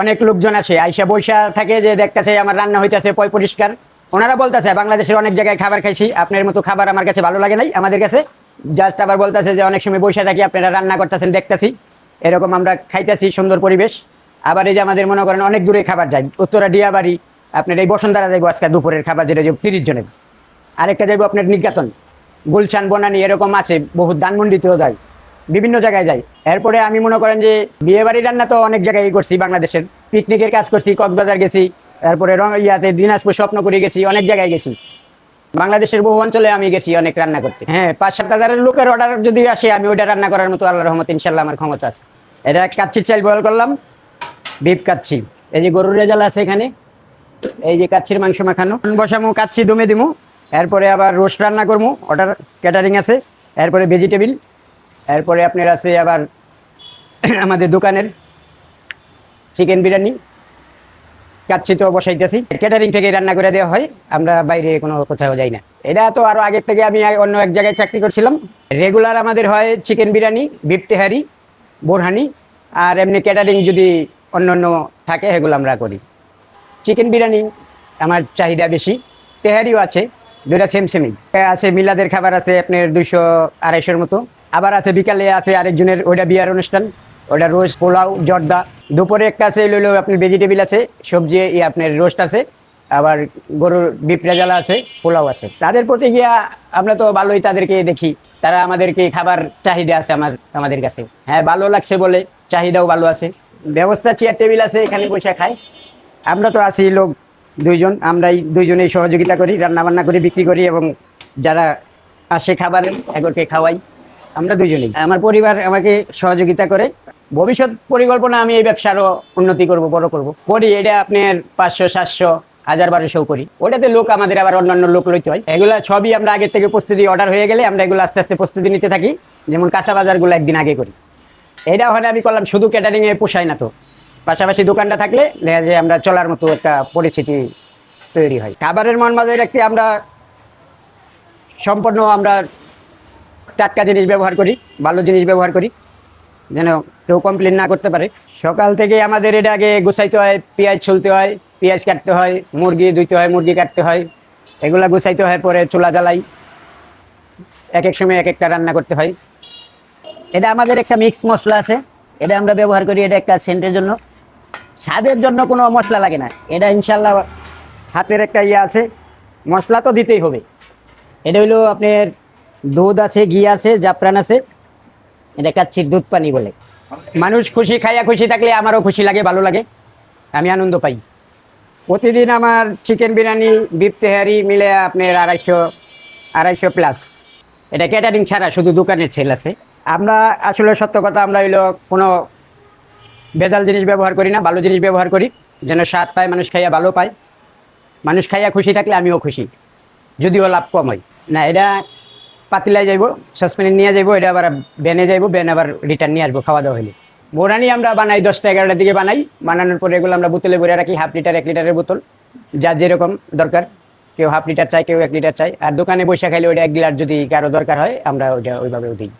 অনেক লোকজন আসে, আইসা বৈশা থাকে যে দেখতেছে আমার রান্না হইতেছে, পয় পরিষ্কার। ওনারা বলতেছে, বাংলাদেশের অনেক জায়গায় খাবার খাইছি, আপনার মতো খাবার আমার কাছে ভালো লাগে নাই, আমাদের কাছে জাস্ট আবার বলতেছে যে অনেক সময় বৈশা থাকি, আপনারা রান্না করতেছেন, দেখতেছি। এরকম আমরা খাইতেছি, সুন্দর পরিবেশ। আবার এই যে আমাদের মনে করেন অনেক দূরে খাবার যায়, উত্তরা ডিয়াবাড়ি, আপনার এই বসুন্ধরা যাইবো আজকে দুপুরের খাবার, যেটা যে তিরিশ জনের। আরেকটা যাইবো আপনার নির্যাতন, গুলশান, বনানি, এরকম আছে, বহুত ধানমন্ডিতেও যায়। বিভিন্ন জায়গায় যাই। এরপরে আমি মনে করেন যে বিয়ে বাড়ির রান্না তো অনেক জায়গায় করছি বাংলাদেশের। পিকনিকের কাজ করছি, কক্সবাজার গেছি তারপরে রং ইয়াতে দিনাজপুর স্বপ্ন করে গেছি, অনেক জায়গায় গেছি। বাংলাদেশের বহু অঞ্চলে আমি গেছি অনেক রান্না করতে। হ্যাঁ পাঁচ সাত হাজারের লোকের অর্ডার যদি আসে, আমি ওইটা রান্না করার মতো আল্লাহ রহমত ইনশাল্লাহ আমার ক্ষমতা আছে। এটা কাচ্ছির চাল বয়ল করলাম বিফ কাচ্ছি। এই যে গরুর রেজাল আছে এখানে, এই যে কাচ্ছির মাংস মাখানো। বসামু, কাচ্ছি দমে দিমু, এরপরে আবার রোস্ট রান্না করব অর্ডার ক্যাটারিং আছে, এরপরে ভেজিটেবিল এরপরে আপনার আছে আবার আমাদের দোকানের চিকেন বিরিয়ানি। কাচ্ছি তো বসাইতেছি। ক্যাটারিং থেকে রান্না করে দেওয়া হয়, আমরা বাইরে কোনো কোথাও যাই না। এটা তো আরও আগের থেকে আমি অন্য এক জায়গায় চাকরি করছিলাম। রেগুলার আমাদের হয় চিকেন বিরিয়ানি, বিফ তেহারি, বোরহানি, আর এমনি ক্যাটারিং যদি অন্য অন্য থাকে, সেগুলো আমরা করি। চিকেন বিরিয়ানি আমার চাহিদা বেশি, তেহারিও আছে দুটা সেম সেমই আছে মিলাদের খাবার আছে আপনার দুইশো আড়াইশোর মতো। আবার আছে, বিকালে আছে আরেকজনের, ওইটা বিয়ার অনুষ্ঠান। ওটা রোস্ট পোলাও, জর্দা। দুপুরে একটা আছে, লইলো আপনার ভেজিটেবিল আছে, সবজি আপনার রোস্ট আছে, আবার গরুর বিপ রেজালা আছে, পোলাও আছে। তাদের প্রতি গিয়া আমরা তো ভালোই তাদেরকে দেখি। তারা আমাদেরকে খাবার চাহিদা আছে আমার, আমাদের কাছে। হ্যাঁ ভালো লাগছে বলে, চাহিদাও ভালো আছে। ব্যবস্থা চেয়ার টেবিল আছে, এখানে বসে খায়। আমরা তো আছি লোক দুইজন, আমরাই দুইজনেই সহযোগিতা করি রান্না বান্না করি, বিক্রি করি এবং যারা আসে খাবার একরকে খাওয়াই। আমরা দুজনেই আমার পরিবার আমাকে সহযোগিতা করে। ভবিষ্যৎ পরিকল্পনা আমি এই ব্যবসা আরও উন্নতি করব, বড় করব। করি, এটা আপনার পাঁচশো, সাতশো, হাজার বারোশো করি। ওটাতে লোক আমাদের আবার অন্যান্য লোক লইতে হয়। এগুলা সবই আমরা আগের থেকে প্রস্তুতি অর্ডার হয়ে গেলে আমরা এগুলো আস্তে আস্তে প্রস্তুতি নিতে থাকি। যেমন কাঁচা বাজারগুলো একদিন আগে করি। এটা ওখানে আমি করলাম, শুধু ক্যাটারিং এ পোষায় না তো। পাশাপাশি দোকানটা থাকলে দেখা যায় আমরা চলার মতো একটা পরিস্থিতি তৈরি হয়। খাবারের মান বাজায় আমরা সম্পূর্ণ আমরা টাটকা জিনিস ব্যবহার করি, ভালো জিনিস ব্যবহার করি, যেন কেউ কমপ্লেন না করতে পারে। সকাল থেকে আমাদের এটা আগে গুছাইতে হয়, পেঁয়াজ ছুলতে হয়, পেঁয়াজ কাটতে হয়, মুরগি ধুইতে হয়, মুরগি কাটতে হয়, এগুলা গুছাইতে হয়, পরে চুলা জ্বালাই এক এক সময় এক একটা রান্না করতে হয়। এটা আমাদের একটা মিক্স মশলা আছে, এটা আমরা ব্যবহার করি, এটা একটা সেন্টের জন্য। স্বাদের জন্য কোনো মশলা লাগে না, এটা ইনশাল্লাহ হাতের একটা ইয়ে আছে, মশলা তো দিতেই হবে। এটা হইল আপনার দুধ আছে, ঘি আছে, জাফরান আছে। এটা কাচ্ছির দুধ পানি বলে। মানুষ খুশি, খাইয়া খুশি থাকলে আমারও খুশি লাগে, ভালো লাগে। আমি আনন্দ পাই। প্রতিদিন আমার চিকেন বিরিয়ানি, বিফ তেহারি মিলে আপনার আড়াইশো আড়াইশো প্লাস এটা ক্যাটারিং ছাড়া শুধু দোকানের ছেল আছে। আমরা আসলে সত্য কথা, আমরা হইল কোনো বেদাল জিনিস ব্যবহার করি না, ভালো জিনিস ব্যবহার করি। যেন স্বাদ পায়, মানুষ খাইয়া ভালো পায়। মানুষ খাইয়া খুশি থাকলে আমিও খুশি। যদিও লাভ কম হয়। না, এটা পাতিলায় যাইব, সসপ্যানে নিয়ে যাইব, এটা আবার বেনে যাইব বেন আবার রিটার্ন নিয়ে আসব খাওয়া দাওয়া হলে বোরানি আমরা বানাই দশটা এগারোটার দিকে বানাই, বানানোর পরে এগুলো আমরা বোতলে ভরে রাখি হাফ লিটার এক লিটারের বোতল, যার যেরকম দরকার। কেউ হাফ লিটার চাই কেউ এক লিটার চাই আর দোকানে বসে খাইলে ওইটা এক লিটার যদি কারও দরকার হয়, আমরা ওইটা ওইভাবেও দিই।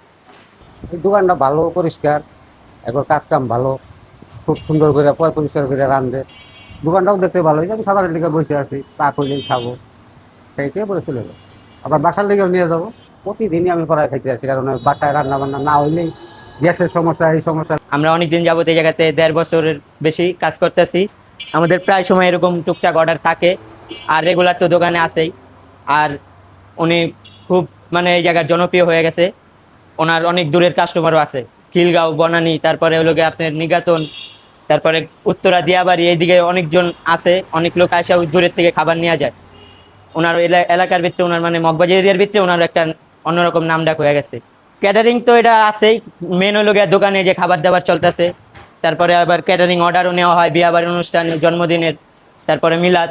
দোকানটা ভালো, পরিষ্কার এখন কাজ কাম ভালো, খুব সুন্দর করে পয় পরিষ্কার করে রান্ধে দোকানটাও দেখতে ভালো আমি খাবারের দিকে বসে আছি তা করলেই খাব, সেইটাই বলে চলে যাব। আবার বাসার দিকেও নিয়ে যাব। প্রতিদিনই আমি করাই খাইতে আছি কারণ বাসায় রান্না বান্না না হইলেই গ্যাসের সমস্যা, এই সমস্যা। আমরা অনেকদিন যাবত এই জায়গাতে দেড় বছরের বেশি কাজ করতেছি। আমাদের প্রায় সময় এরকম টুকটাক অর্ডার থাকে, আর রেগুলার তো দোকানে আসেই আর উনি খুব মানে এই জায়গার জনপ্রিয় হয়ে গেছে। ওনার অনেক দূরের কাস্টমারও আছে। খিলগাঁও, বনানী, তারপরে হলো গিয়ে আপনার নিগাতন, তারপরে উত্তরা, দিয়াবাড়ি, এইদিকে অনেকজন আছে। অনেক লোক আসে দূরের থেকে খাবার নিয়ে যায়। ওনার এলা- এলাকার ভিতরে ওনার মানে মগবাজার এরিয়ার ভিতরে ওনার একটা অন্যরকম নাম ডাক হয়ে গেছে। ক্যাটারিং তো এটা আছেই। মেন হলো গিয়ে দোকানে যে খাবার দাবার চলতেছে। তারপরে আবার ক্যাটারিং অর্ডারও নেওয়া হয়, বিয়ে বাড়ির অনুষ্ঠান, জন্মদিনের, তারপরে মিলাদ।